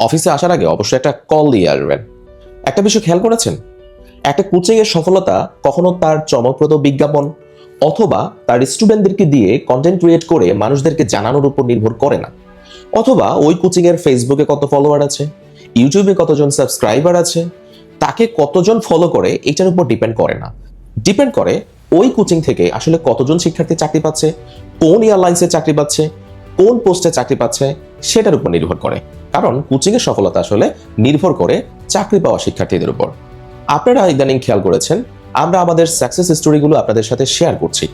অফিসে আসার আগে অবশ্যই একটা কল দিয়ে আসবেন। একটা বিষয় খেয়াল করেছেন? একটা কোচিং এর সফলতা কখনো তার চমকপ্রদ বিজ্ঞাপন অথবা তার স্টুডেন্টদেরকে দিয়ে কন্টেন্ট ক্রিয়েট করে মানুষদেরকে জানানোর উপর নির্ভর করে না। অথবা ওই কোচিং এর ফেসবুকে কত ফলোয়ার আছে ইউটিউবে কতজন সাবস্ক্রাইবার আছে, তাকে কতজন ফলো করে এটার উপর ডিপেন্ড করে না। ডিপেন্ড করে ওই কোচিং থেকে আসলে কতজন শিক্ষার্থী চাকরি পাচ্ছে, কোন এয়ারলাইন্সে চাকরি পাচ্ছে কোন পোস্টে চাকরি পাচ্ছে সেটার উপর নির্ভর করে। কারণ কোচিং এর সফলতা আসলে নির্ভর করে চাকরি পাওয়া শিক্ষার্থীদের উপর। আপনারা ইদানিং খেয়াল করেছেন, আমরা আমাদের সাকসেস স্টোরিগুলো আপনাদের সাথে শেয়ার করছি।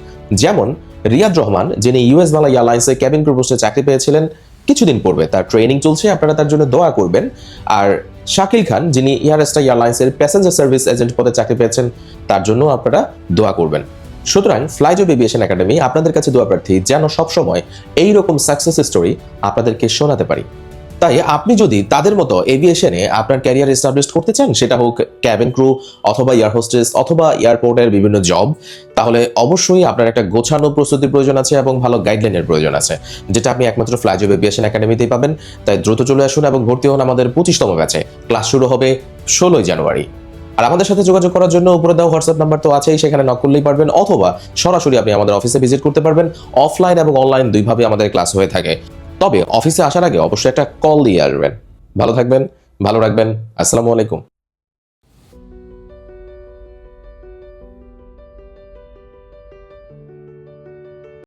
যেমন রিয়াদ রহমান, যিনি ইউএস বাংলা এয়ারলাইন্সে ক্যাবিন ক্রু পোস্টে চাকরি পেয়েছিলেন, কিছুদিন পূর্বে তার ট্রেনিং চলছে, আপনারা তার জন্য দোয়া করবেন। আর শাকিল খান, যিনি এয়ারস্টা এয়ারলাইন্সের প্যাসেঞ্জার সার্ভিস এজেন্ট পদে চাকরি পেয়েছেন, তার জন্য আপনারা দোয়া করবেন। সুতরাং ফ্লাইজ অফ এভিয়েশন একাডেমি আপনাদের কাছে দোয়া প্রার্থী যেন সবসময় এইরকম সাকসেস স্টোরি আপনাদেরকে শোনাতে পারি। তাই আপনি যদি তাদের মতো এভিয়েশনে আপনার ক্যারিয়ার এস্টাবলিশ করতে চান, সেটা হোক ক্যাবিন ক্রু অথবা এয়ার হোস্টেস অথবা এয়ারপোর্টের বিভিন্ন জব তাহলে অবশ্যই আপনার একটা গোছানো প্রস্তুতির প্রয়োজন আছে এবং ভালো গাইডলাইনের প্রয়োজন আছে, যেটা আপনি একমাত্র ফ্লাইজব এভিয়েশন একাডেমিতেই পাবেন। তাই দ্রুত চলে আসুন এবং ভর্তি হন আমাদের পঁচিশতম ব্যাচে ক্লাস শুরু হবে ষোলোই জানুয়ারি। আর আমাদের সাথে যোগাযোগ করার জন্য উপরে দেওয়া হোয়াটসঅ্যাপ নাম্বার তো আছেই, সেখানে নক করলেই পারবেন, অথবা সরাসরি আপনি আমাদের অফিসে ভিজিট করতে পারবেন অফলাইন এবং অনলাইন দুইভাবে আমাদের ক্লাস হয়ে থাকে। তবে অফিসে আসার আগে অবশ্যই একটা কল দিয়ে আসবেন। ভালো থাকবেন, ভালো রাখবেন, আসসালামু আলাইকুম।